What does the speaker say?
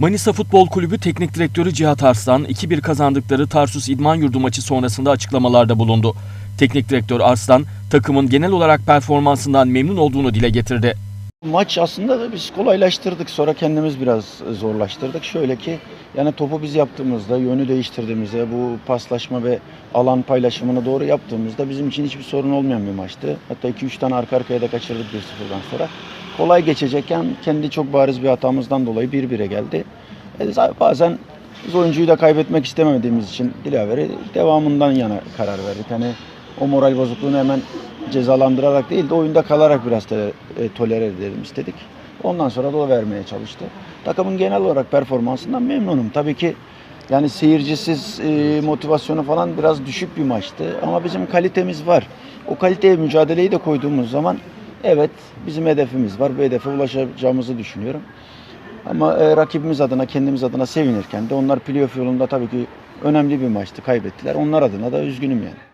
Manisa Futbol Kulübü Teknik Direktörü Cihat Arslan 2-1 kazandıkları Tarsus İdman Yurdu maçı sonrasında açıklamalarda bulundu. Teknik Direktör Arslan takımın genel olarak performansından memnun olduğunu dile getirdi. Maç aslında da biz kolaylaştırdık. Sonra kendimiz biraz zorlaştırdık. Şöyle ki yani topu biz yaptığımızda, yönü değiştirdiğimizde, bu paslaşma ve alan paylaşımını doğru yaptığımızda bizim için hiçbir sorun olmayan bir maçtı. Hatta 2-3 tane arka arkaya da kaçırdık 1-0'dan sonra. Kolay geçecekken kendi çok bariz bir hatamızdan dolayı 1-1'e geldi. E, bazen biz oyuncuyu da kaybetmek istemediğimiz için Dilaver'i devamından yana karar verdik. Hani o moral bozukluğunu hemen cezalandırarak değil de oyunda kalarak biraz te- e, tolere edelim istedik. Ondan sonra da o vermeye çalıştı. Takımın genel olarak performansından memnunum. Tabii ki yani seyircisiz e, motivasyonu falan biraz düşük bir maçtı. Ama bizim kalitemiz var. O kaliteye mücadeleyi de koyduğumuz zaman evet bizim hedefimiz var. Bu hedefe ulaşacağımızı düşünüyorum. Ama e, rakibimiz adına, kendimiz adına sevinirken de onlar playoff yolunda tabii ki önemli bir maçtı. Kaybettiler. Onlar adına da üzgünüm yani.